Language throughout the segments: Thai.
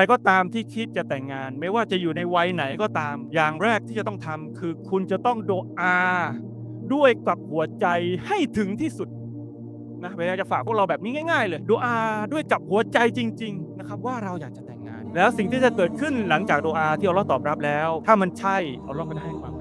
รก็ตามที่คิดจะแต่งงาน ไม่ว่าจะอยู่ในวัยไหนก็ตาม อย่างแรกที่จะต้องทำคือคุณจะต้องโดอาด้วยกับหัวใจให้ถึงที่สุดนะเวลาจะฝากพวกเราแบบนี้ง่าย ๆ เลยโดอาด้วยกับหัวใจจริง ๆ นะครับ ว่าเราอยากจะแต่งงาน แล้วสิ่งที่จะเกิดขึ้นหลังจากโดอาที่อัลเลอฮ์ตอบรับแล้ว ถ้ามันใช่อัลเลอฮ์ก็จะให้ความ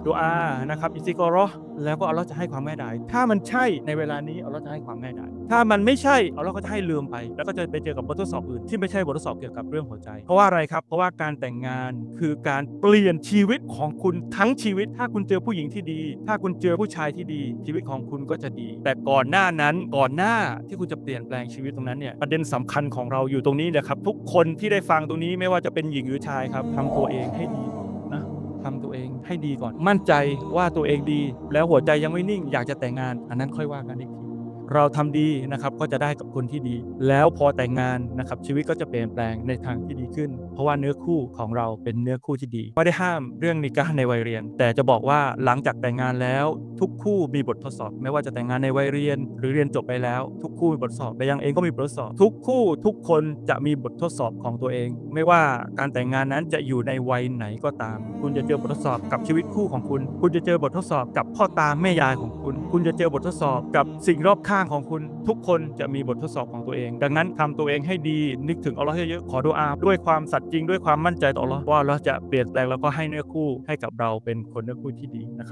ดายโดอานะครับอิสติกอรอฮ์แล้วก็อัลเลอฮ์จะให้ความง่ดาย ถ้ามันใช่ในเวลานี้อัลเลอฮ์จะให้ความง่ดาย ถ้ามันไม่ใช่อัลเลอฮ์ก็จะให้ลืมไป แล้วก็จะไปเจอกับบททดสอบอื่นที่ไม่ใช่บททดสอบเกี่ยวกับเรื่องหัวใจ เพราะว่าอะไรครับ เพราะว่าการแต่งงานคือการเปลี่ยนชีวิตของคุณทั้งชีวิต ถ้าคุณเจอผู้หญิงที่ดี ถ้าคุณเจอผู้ชายที่ดี ชีวิตของคุณก็จะดี แต่ก่อนหน้านั้นก่อนหน้าที่คุณจะเปลี่ยนแปลงชีวิตตรงนั้นเนี่ยประเด็นสำคัญของเราอยู่ตรงนี้นะครับทุกคนที่ได้ฟังตรงนี้ไม่ว่าจะเป็นหญิงหรือชายครับทำตัวเองให้ดี ให้ดีก่อน มั่นใจว่าตัวเองดี แล้วหัวใจยังไม่นิ่ง อยากจะแต่งงาน อันนั้นค่อยว่ากันอีกที เราทำดีนะครับก็จะได้กับคนที่ดี แล้วพอแต่งงานนะครับชีวิตก็จะเปลี่ยนแปลงในทางที่ดีขึ้น เพราะว่าเนื้อคู่ของเราเป็นเนื้อคู่ที่ดีไม่ได้ห้ามเรื่องนิกะห์ในวัยเรียน แต่จะบอกว่าหลังจากแต่งงานแล้วทุกคู่มีบททดสอบ ไม่ว่าจะแต่งงานในวัยเรียน หรือเรียนจบไปแล้ว ทุกคู่มีบททดสอบแต่ยังเองก็มีบททดสอบ ทุกคู่ทุกคนจะมีบททดสอบของตัวเอง ไม่ว่าการแต่งงานนั้นจะอยู่ในวัยไหนก็ตาม คุณจะเจอบททดสอบกับชีวิตคู่ของคุณ คุณจะเจอบททดสอบกับพ่อตาแม่ยายของ คุณ คุณจะเจอบททดสอบกับสิ่งรอบข้างของคุณทุกคนจะมีบททดสอบของตัวเอง ดังนั้นทำตัวเองให้ดีนึกถึงอัลลอฮ์เยอะๆขอดุอาด้วยความสัตย์จริงด้วยความมั่นใจต่ออัลลอฮ์ว่าเราจะเปลี่ยนแปลงแล้วก็ให้เนื้อคู่ให้กับเราเป็นคนเนื้อคู่ที่ดีนะครับ